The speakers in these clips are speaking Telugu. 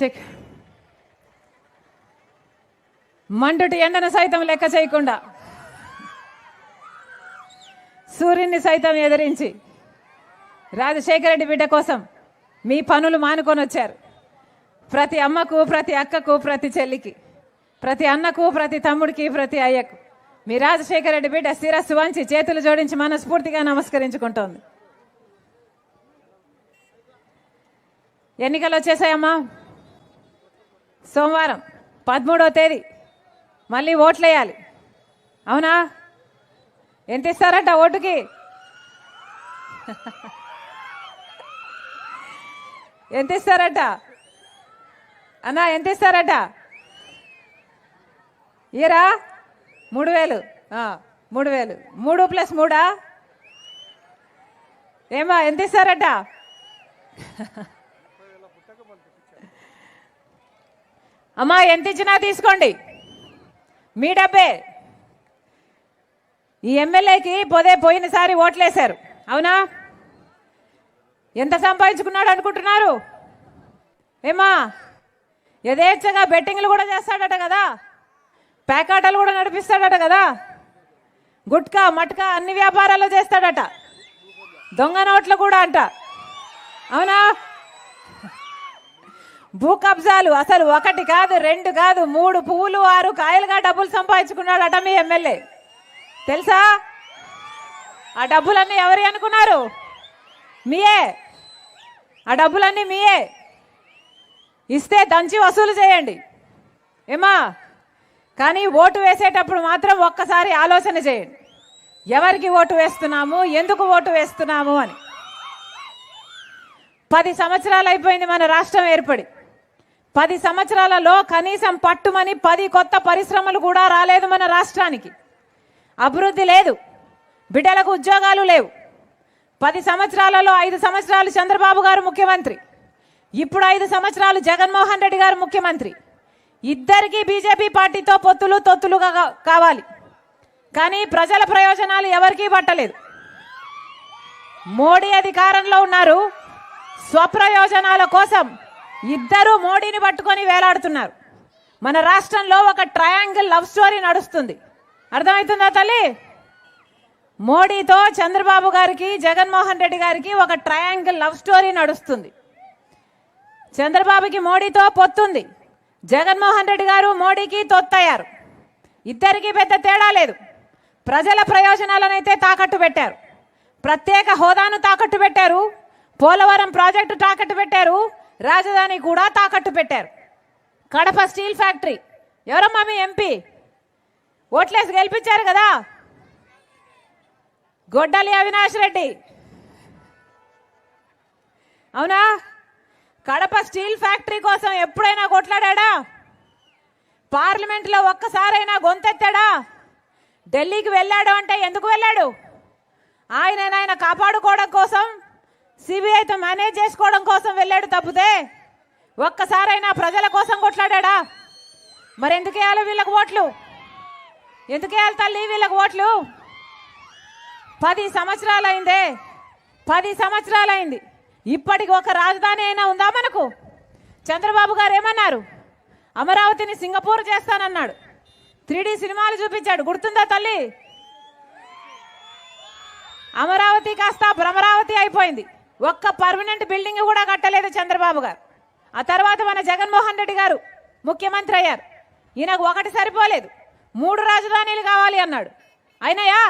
చెక్. మండుటి ఎండను సైతం లెక్క చేయకుండా. సూర్యుని సైతం ఎదిరించి. రాజశేఖర రెడ్డి బిడ్డ కోసం మీ పనులు మానుకొని వచ్చారు. ప్రతి అమ్మకు ప్రతి అక్కకు ప్రతి చెల్లికి ప్రతి అన్నకు ప్రతి తమ్ముడికి ప్రతి అయ్యకు మీ రాజశేఖర రెడ్డి బిడ్డ శిరస్సు వంచి చేతులు జోడించి మనస్ఫూర్తిగా నమస్కరించుకుంటోంది. ఎన్నికలు వచ్చేసాయమ్మా? సోమవారం పదమూడో తేదీ మళ్ళీ ఓట్లేయాలి. అవునా? ఎంత ఇస్తారట ఓటుకి? ఎంత ఇస్తారట? అన్నా ఎంత ఇస్తారట? ఈరా? మూడు వేలు. మూడు వేలు. మూడు ప్లస్ మూడా? ఏమా ఎంత ఇస్తారట? అమ్మా ఎంత ఇచ్చినా తీసుకోండి. మీ డబ్బే. ఈ ఎమ్మెల్యేకి పొదే పోయినసారి ఓట్లేశారు. అవునా? ఎంత సంపాదించుకున్నాడు అనుకుంటున్నారు? ఏమా యథేచ్ఛగా బెట్టింగ్లు కూడా చేస్తాడట కదా. ప్యాకాటలు కూడా నడిపిస్తాడట కదా. గుట్కా మట్కా అన్ని వ్యాపారాలు చేస్తాడట. దొంగ నోట్లు కూడా అంట. అవునా? భూ కబ్జాలు అసలు ఒకటి కాదు రెండు కాదు మూడు పువ్వులు ఆరు కాయలుగా డబ్బులు సంపాదించుకున్నాడు అట మీ ఎమ్మెల్యే. తెలుసా? ఆ డబ్బులన్నీ ఎవరి అనుకున్నారు? మీయే. ఆ డబ్బులన్నీ మీయే. ఇస్తే దంచి వసూలు చేయండి. ఏమా? కానీ ఓటు వేసేటప్పుడు మాత్రం ఒక్కసారి ఆలోచన చేయండి. ఎవరికి ఓటు వేస్తున్నాము? ఎందుకు ఓటు వేస్తున్నాము అని. పది సంవత్సరాలు అయిపోయింది మన రాష్ట్రం ఏర్పడి. పది సంవత్సరాలలో కనీసం పట్టుమని పది కొత్త పరిశ్రమలు కూడా రాలేదు మన రాష్ట్రానికి. అభివృద్ధి లేదు. బిడ్డలకు ఉద్యోగాలు లేవు. పది సంవత్సరాలలో ఐదు సంవత్సరాలు చంద్రబాబు గారు ముఖ్యమంత్రి. ఇప్పుడు ఐదు సంవత్సరాలు జగన్మోహన్ రెడ్డి గారు ముఖ్యమంత్రి. ఇద్దరికీ బీజేపీ పార్టీతో పొత్తులు తొత్తులుగా కావాలి. కానీ ప్రజల ప్రయోజనాలు ఎవరికీ పట్టలేదు. మోడీ అధికారంలో ఉన్నారు. స్వప్రయోజనాల కోసం ఇద్దరు మోడీని పట్టుకొని వేలాడుతున్నారు. మన రాష్ట్రంలో ఒక ట్రయాంగిల్ లవ్ స్టోరీ నడుస్తుంది. అర్థమవుతుందా తల్లి? మోడీతో చంద్రబాబు గారికి జగన్మోహన్ రెడ్డి గారికి ఒక ట్రయాంగిల్ లవ్ స్టోరీ నడుస్తుంది. చంద్రబాబుకి మోడీతో పొత్తుంది. జగన్మోహన్ రెడ్డి గారు మోడీకి తొత్తయ్యారు. ఇద్దరికీ పెద్ద తేడా లేదు. ప్రజల ప్రయోజనాలనైతే తాకట్టు పెట్టారు. ప్రత్యేక హోదాను తాకట్టు పెట్టారు. పోలవరం ప్రాజెక్టు తాకట్టు పెట్టారు. రాజధాని కూడా తాకట్టు పెట్టారు. Kadapa steel factory. ఎవరమ్మా మీ ఎంపీ? ఓట్లేసి గెలిపించారు కదా? గొడ్డలి అవినాష్ రెడ్డి. అవునా? కడప స్టీల్ ఫ్యాక్టరీ కోసం ఎప్పుడైనా కొట్లాడా పార్లమెంట్లో ఒక్కసారైనా గొంతెత్తాడా? ఢిల్లీకి వెళ్ళాడు అంటే ఎందుకు వెళ్ళాడు? ఆయన ఆయన కాపాడుకోవడం కోసం సిబిఐతో మేనేజ్ చేసుకోవడం కోసం వెళ్ళాడు తప్పితే ఒక్కసారైనా ప్రజల కోసం కొట్లాడా మరి ఎందుకు వేయాలి వీళ్ళకి ఓట్లు? ఎందుకు వేయాలి తల్లి వీళ్ళకి ఓట్లు? పది సంవత్సరాలైందే. పది సంవత్సరాలైంది. ఇప్పటికి ఒక రాజధాని అయినా ఉందా మనకు? చంద్రబాబు గారు ఏమన్నారు? అమరావతిని సింగపూర్ చేస్తానన్నాడు. త్రీ సినిమాలు చూపించాడు. గుర్తుందా తల్లి? అమరావతి కాస్త భ్రమరావతి అయిపోయింది. ఒక్క పర్మనెంట్ బిల్డింగ్ కూడా కట్టలేదు చంద్రబాబు గారు. ఆ తర్వాత మన జగన్మోహన్ రెడ్డి గారు ముఖ్యమంత్రి అయ్యారు. ఈయనకు ఒకటి సరిపోలేదు. మూడు రాజధానులు కావాలి అన్నాడు. అయినాయా?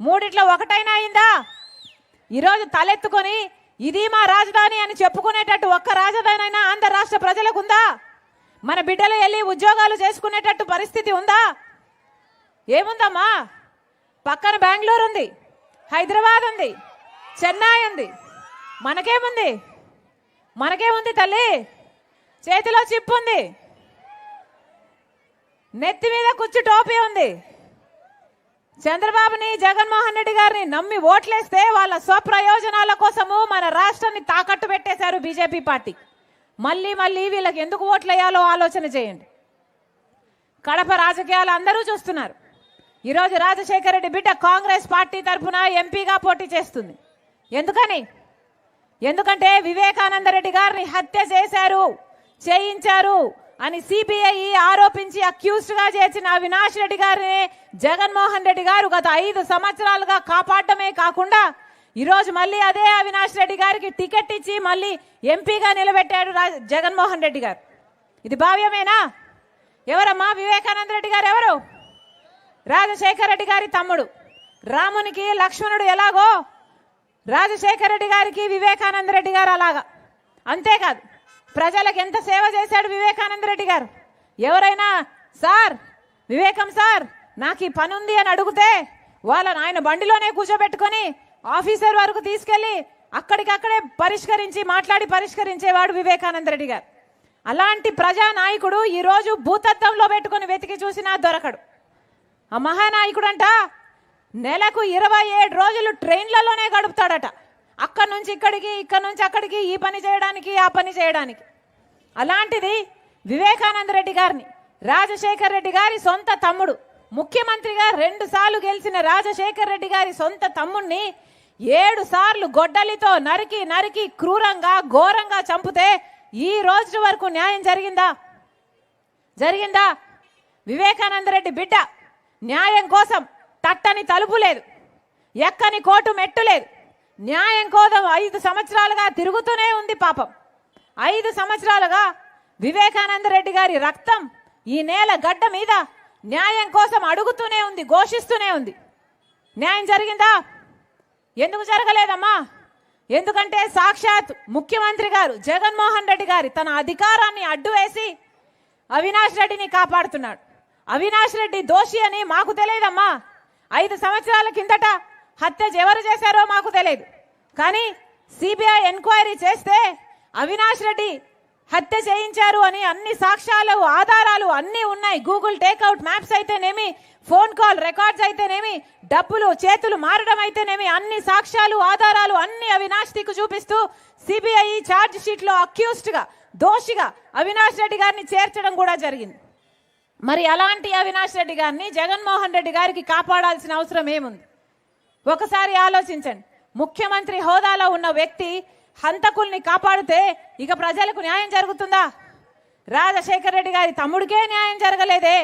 మూడిట్లో ఒకటైనా అయిందా? ఈరోజు తలెత్తుకొని ఇది మా రాజధాని అని చెప్పుకునేటట్టు ఒక్క రాజధాని అయినా ఆంధ్ర రాష్ట్ర ప్రజలకు ఉందా? మన బిడ్డలు వెళ్ళి ఉద్యోగాలు చేసుకునేటట్టు పరిస్థితి ఉందా? ఏముందమ్మా? పక్కన బెంగళూరు ఉంది హైదరాబాద్ ఉంది చెన్నై ఉంది. మనకేముంది? మనకేముంది తల్లి? చేతిలో చిప్పు ఉంది నెత్తి మీద కుచ్చు టోపీ ఉంది. చంద్రబాబుని జగన్మోహన్ రెడ్డి గారిని నమ్మి ఓట్లేస్తే వాళ్ళ స్వప్రయోజనాల కోసము మన రాష్ట్రాన్ని తాకట్టు పెట్టేశారు బీజేపీ పార్టీ. మళ్ళీ మళ్ళీ వీళ్ళకి ఎందుకు ఓట్లేయాలో ఆలోచన చేయండి. కడప రాజకీయాలు అందరూ చూస్తున్నారు. ఈరోజు రాజశేఖర రెడ్డి బిడ్డ కాంగ్రెస్ పార్టీ తరఫున ఎంపీగా పోటీ చేస్తుంది. ఎందుకని? ఎందుకంటే వివేకానంద రెడ్డి గారిని హత్య చేశారు చేయించారు అని సిబిఐ ఆరోపించి అక్యూజ్డ్గా చేసిన అవినాష్ రెడ్డి గారిని జగన్మోహన్ రెడ్డి గారు గత ఐదు సంవత్సరాలుగా కాపాడటమే కాకుండా ఈరోజు మళ్ళీ అదే అవినాష్ రెడ్డి గారికి టికెట్ ఇచ్చి మళ్ళీ ఎంపీగా నిలబెట్టాడు జగన్మోహన్ రెడ్డి గారు. ఇది భావ్యమేనా? ఎవరమ్మా? వివేకానంద రెడ్డి గారు ఎవరు? రాజశేఖర రెడ్డి గారి తమ్ముడు. రామునికి లక్ష్మణుడు ఎలాగో రాజశేఖర రెడ్డి గారికి వివేకానంద రెడ్డి గారు అలాగా. అంతేకాదు ప్రజలకు ఎంత సేవ చేశాడు వివేకానంద రెడ్డి గారు? ఎవరైనా సార్ వివేకం సార్ నాకు ఈ పని ఉంది అని అడిగితే వాళ్ళని ఆయన బండిలోనే కూర్చోబెట్టుకొని ఆఫీసర్ వరకు తీసుకెళ్ళి అక్కడికక్కడే పరిష్కరించి మాట్లాడి పరిష్కరించేవాడు వివేకానంద రెడ్డి గారు. అలాంటి ప్రజా నాయకుడు ఈరోజు భూతత్వంలో పెట్టుకొని వెతికి చూసినా దొరకడు. ఆ మహానాయకుడంట నెలకు ఇరవై ఏడు రోజులు ట్రైన్లలోనే గడుపుతాడట. అక్కడి నుంచి ఇక్కడికి ఇక్కడి నుంచి అక్కడికి ఈ పని చేయడానికి ఆ పని చేయడానికి. అలాంటిది వివేకానంద రెడ్డి గారిని రాజశేఖర్ రెడ్డి గారి సొంత తమ్ముడు ముఖ్యమంత్రిగా రెండు సార్లు గెలిచిన రాజశేఖర్ రెడ్డి గారి సొంత తమ్ముణ్ణి ఏడు సార్లు గొడ్డలితో నరికి నరికి క్రూరంగా ఘోరంగా చంపితే ఈ రోజు వరకు న్యాయం జరిగిందా? జరిగిందా? వివేకానంద రెడ్డి బిడ్డ న్యాయం కోసం తట్టని తలుపు లేదు. ఎక్కని కోటు మెట్టు లేదు. న్యాయం కోసం ఐదు సంవత్సరాలుగా తిరుగుతూనే ఉంది పాపం. ఐదు సంవత్సరాలుగా వివేకానంద రెడ్డి గారి రక్తం ఈ నేల గడ్డ మీద న్యాయం కోసం అడుగుతూనే ఉంది ఘోషిస్తూనే ఉంది. న్యాయం జరిగిందా? ఎందుకు జరగలేదమ్మా? ఎందుకంటే సాక్షాత్ ముఖ్యమంత్రి గారు జగన్మోహన్ రెడ్డి గారి తన అధికారాన్ని అడ్డు వేసి అవినాష్ రెడ్డిని కాపాడుతున్నాడు. అవినాష్ రెడ్డి దోషి అని మాకు తెలియదమ్మా. ఐదు సంవత్సరాల కిందట హత్య ఎవరు చేశారో మాకు తెలియదు. కానీ సిబిఐ ఎంక్వైరీ చేస్తే అవినాష్ రెడ్డి హత్య చేయించారు అని అన్ని సాక్ష్యాలు ఆధారాలు అన్నీ ఉన్నాయి. గూగుల్ టేక్అవుట్ మ్యాప్స్ అయితేనేమి ఫోన్ కాల్ రికార్డ్స్ అయితేనేమి డబ్బులు చేతులు మారడం అయితేనేమి అన్ని సాక్ష్యాలు ఆధారాలు అన్ని అవినాష్ దిక్కు చూపిస్తూ సిబిఐ ఛార్జ్ షీట్లో అక్యూస్డ్గా దోషిగా అవినాష్ రెడ్డి గారిని చేర్చడం కూడా జరిగింది. మరి అలాంటి అవినాష్ రెడ్డి గారిని జగన్మోహన్ రెడ్డి గారికి కాపాడాల్సిన అవసరం ఏముంది? ఒకసారి ఆలోచించండి. ముఖ్యమంత్రి హోదాలో ఉన్న వ్యక్తి హంతకుల్ని కాపాడితే ఇక ప్రజలకు న్యాయం జరుగుతుందా? రాజశేఖర రెడ్డి గారి తమ్ముడికే న్యాయం జరగలేదే?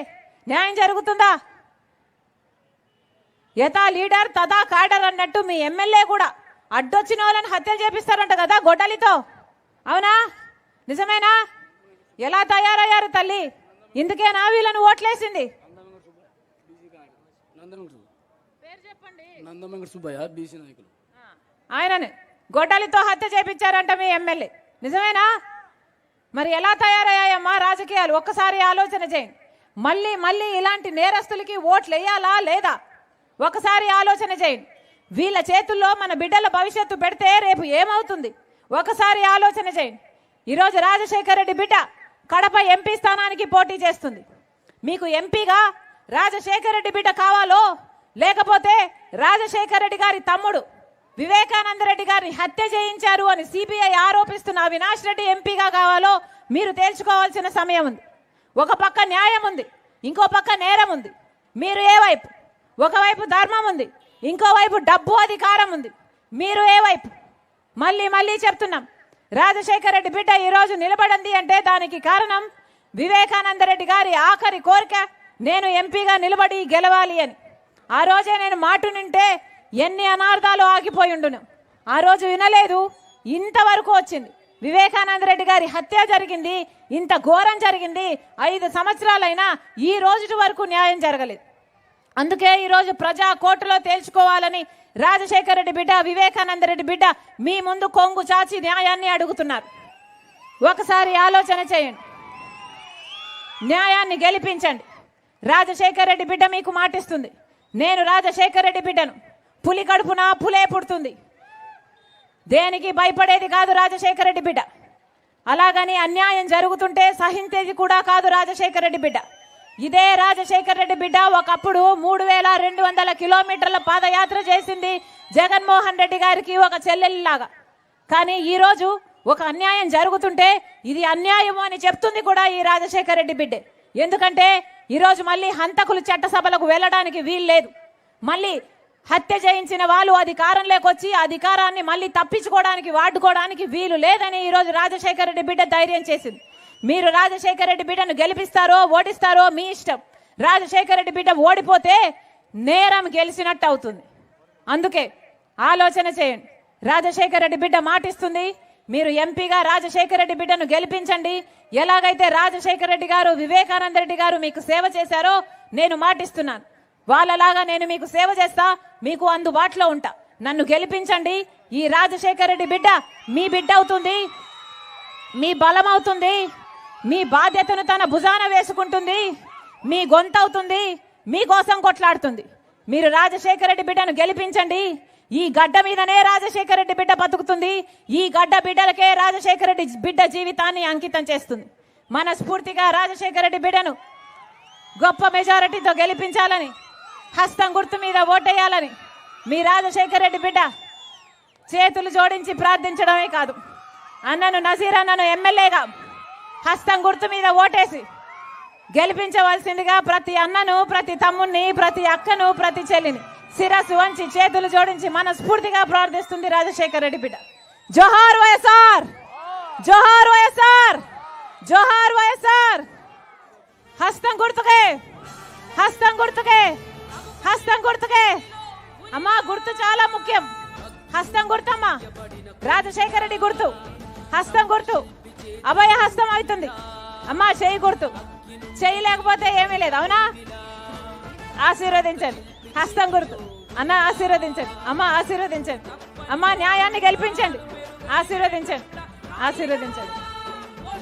న్యాయం జరుగుతుందా? యథా లీడర్ తదా కాడర్ అన్నట్టు మీ ఎమ్మెల్యే కూడా అడ్డొచ్చిన వాళ్ళని హత్యలు చేపిస్తారంట కదా గొడ్డలితో. అవునా? నిజమేనా? ఎలా తయారయ్యారు తల్లి? ఇందుకేనా వీళ్ళని ఓట్లేసింది. నందనగర్ నందమంగళ సుబ్బయ్య బీసీ నాయకులు. ఆయనని గొడ్డలితో హత్య చేపించారంట మీ ఎమ్మెల్యే. నిజమేనా? మరి ఎలా తయారయ్యాయమ్మా రాజకీయాలు? ఒక్కసారి ఆలోచన చేయండి మళ్ళీ మళ్ళీ ఇలాంటి నేరస్తులకి ఓట్లు వేయాలా లేదా? ఒకసారి ఆలోచన చేయండి వీళ్ళ చేతుల్లో మన బిడ్డల భవిష్యత్తు పెడితే రేపు ఏమవుతుంది? ఒకసారి ఆలోచన చేయండి ఈరోజు రాజశేఖర రెడ్డి బిడ్డ కడప ఎంపీ స్థానానికి పోటీ చేస్తుంది. మీకు ఎంపీగా రాజశేఖర రెడ్డి బిడ్డ కావాలో లేకపోతే రాజశేఖర రెడ్డి గారి తమ్ముడు వివేకానంద రెడ్డి గారిని హత్య చేయించారు అని సిబిఐ ఆరోపిస్తున్న అవినాష్ రెడ్డి ఎంపీగా కావాలో మీరు తేల్చుకోవాల్సిన సమయం ఉంది. ఒక పక్క న్యాయం ఉంది ఇంకో పక్క నేరం ఉంది. మీరు ఏ వైపు? ఒకవైపు ధర్మం ఉంది ఇంకోవైపు డబ్బు అధికారం ఉంది. మీరు ఏ వైపు? మళ్ళీ మళ్ళీ చెప్తున్నాం. రాజశేఖర రెడ్డి బిడ్డ ఈరోజు నిలబడింది అంటే దానికి కారణం వివేకానంద రెడ్డి గారి ఆఖరి కోరిక నేను ఎంపీగా నిలబడి గెలవాలి అని. ఆ రోజే నేను మాటు నింటే ఎన్ని అనార్థాలు ఆగిపోయి ఉండును. ఆ రోజు వినలేదు ఇంతవరకు వచ్చింది. వివేకానంద రెడ్డి గారి హత్య జరిగింది ఇంత ఘోరం జరిగింది ఐదు సంవత్సరాలైనా ఈ రోజు వరకు న్యాయం జరగలేదు. అందుకే ఈరోజు ప్రజా కోర్టులో తేల్చుకోవాలని రాజశేఖర రెడ్డి బిడ్డ వివేకానంద రెడ్డి బిడ్డ మీ ముందు కొంగు చాచి న్యాయాన్ని అడుగుతున్నారు. ఒకసారి ఆలోచన చేయండి. న్యాయాన్ని గెలిపించండి. రాజశేఖర రెడ్డి బిడ్డ మీకు మాటిస్తుంది. నేను రాజశేఖర రెడ్డి బిడ్డను. పులి కడుపున పులే పుడుతుంది. దేనికి భయపడేది కాదు రాజశేఖర రెడ్డి బిడ్డ. అలాగని అన్యాయం జరుగుతుంటే సహించేది కూడా కాదు రాజశేఖర రెడ్డి బిడ్డ. ఇదే రాజశేఖర్ రెడ్డి బిడ్డ. ఒకప్పుడు మూడు వేల రెండు వందల కిలోమీటర్ల పాదయాత్ర చేసింది జగన్మోహన్ రెడ్డి గారికి ఒక చెల్లెలిలాగా. కానీ ఈరోజు ఒక అన్యాయం జరుగుతుంటే ఇది అన్యాయం అని చెప్తుంది కూడా ఈ రాజశేఖర రెడ్డి బిడ్డే. ఎందుకంటే ఈరోజు మళ్ళీ హంతకులు చట్టసభలకు వెళ్ళడానికి వీలు లేదు. మళ్ళీ హత్య చేయించిన వాళ్ళు అధికారంలోకి వచ్చి అధికారాన్ని మళ్ళీ తప్పించుకోవడానికి వాడుకోవడానికి వీలు లేదని ఈరోజు రాజశేఖర రెడ్డి బిడ్డ ధైర్యం చేసింది. మీరు రాజశేఖర రెడ్డి బిడ్డను గెలిపిస్తారో ఓడిస్తారో మీ ఇష్టం. రాజశేఖర రెడ్డి బిడ్డ ఓడిపోతే నేరం గెలిచినట్టు అవుతుంది. అందుకే ఆలోచన చేయండి. రాజశేఖర రెడ్డి బిడ్డ మాటిస్తుంది. మీరు ఎంపీగా రాజశేఖర రెడ్డి బిడ్డను గెలిపించండి. ఎలాగైతే రాజశేఖర రెడ్డి గారు వివేకానంద రెడ్డి గారు మీకు సేవ చేశారో నేను మాటిస్తున్నాను. వాళ్ళలాగా నేను మీకు సేవ చేస్తా మీకు అందుబాటులో ఉంటా. నన్ను గెలిపించండి. ఈ రాజశేఖర రెడ్డి బిడ్డ మీ బిడ్డ అవుతుంది. మీ బలం అవుతుంది మీ బాధ్యతను తన భుజాన వేసుకుంటుంది మీ గొంతవుతుంది మీకోసం కొట్లాడుతుంది. మీరు రాజశేఖర రెడ్డి బిడ్డను గెలిపించండి. ఈ గడ్డ మీదనే రాజశేఖర రెడ్డి బిడ్డ బతుకుతుంది. ఈ గడ్డ బిడ్డలకే రాజశేఖర రెడ్డి బిడ్డ జీవితాన్ని అంకితం చేస్తుంది. మనస్ఫూర్తిగా రాజశేఖర రెడ్డి బిడ్డను గొప్ప మెజారిటీతో గెలిపించాలని హస్తం గుర్తు మీద ఓటేయాలని మీ రాజశేఖర రెడ్డి బిడ్డ చేతులు జోడించి ప్రార్థించడమే కాదు. అన్నను నజీర్ అన్నను ఎమ్మెల్యేగా హస్తం గుర్తు మీద ఓటేసి గెలిపించవలసిందిగా ప్రతి అన్నను ప్రతి తమ్ముణ్ణి ప్రతి అక్కను ప్రతి చెల్లిని శిరస్సు వంచి చేతులు జోడించి మనస్ఫూర్తిగా ప్రార్థిస్తుంది రాజశేఖర రెడ్డి బిడ్డ. జోహార్ వైఎస్ఆర్! జోహార్ వైఎస్ఆర్! జోహార్ వైఎస్ఆర్! హస్తం గుర్తుకే! హస్తం గుర్తుకే! హస్తం గుర్తుకే! అమ్మా గుర్తు చాలా ముఖ్యం. హస్తం గుర్తమ్మా. రాజశేఖర రెడ్డి గుర్తు. హస్తం గుర్తు. అభయ హస్తం అవుతుంది. అమ్మా చేయి గుర్తు. చేయలేకపోతే ఏమీ లేదు అవునా? ఆశీర్వదించండి. హస్తం గుర్తు. అన్న ఆశీర్వదించండి. అమ్మ ఆశీర్వదించండి. అమ్మ న్యాయాన్ని గెలిపించండి. ఆశీర్వదించండి. ఆశీర్వదించండి.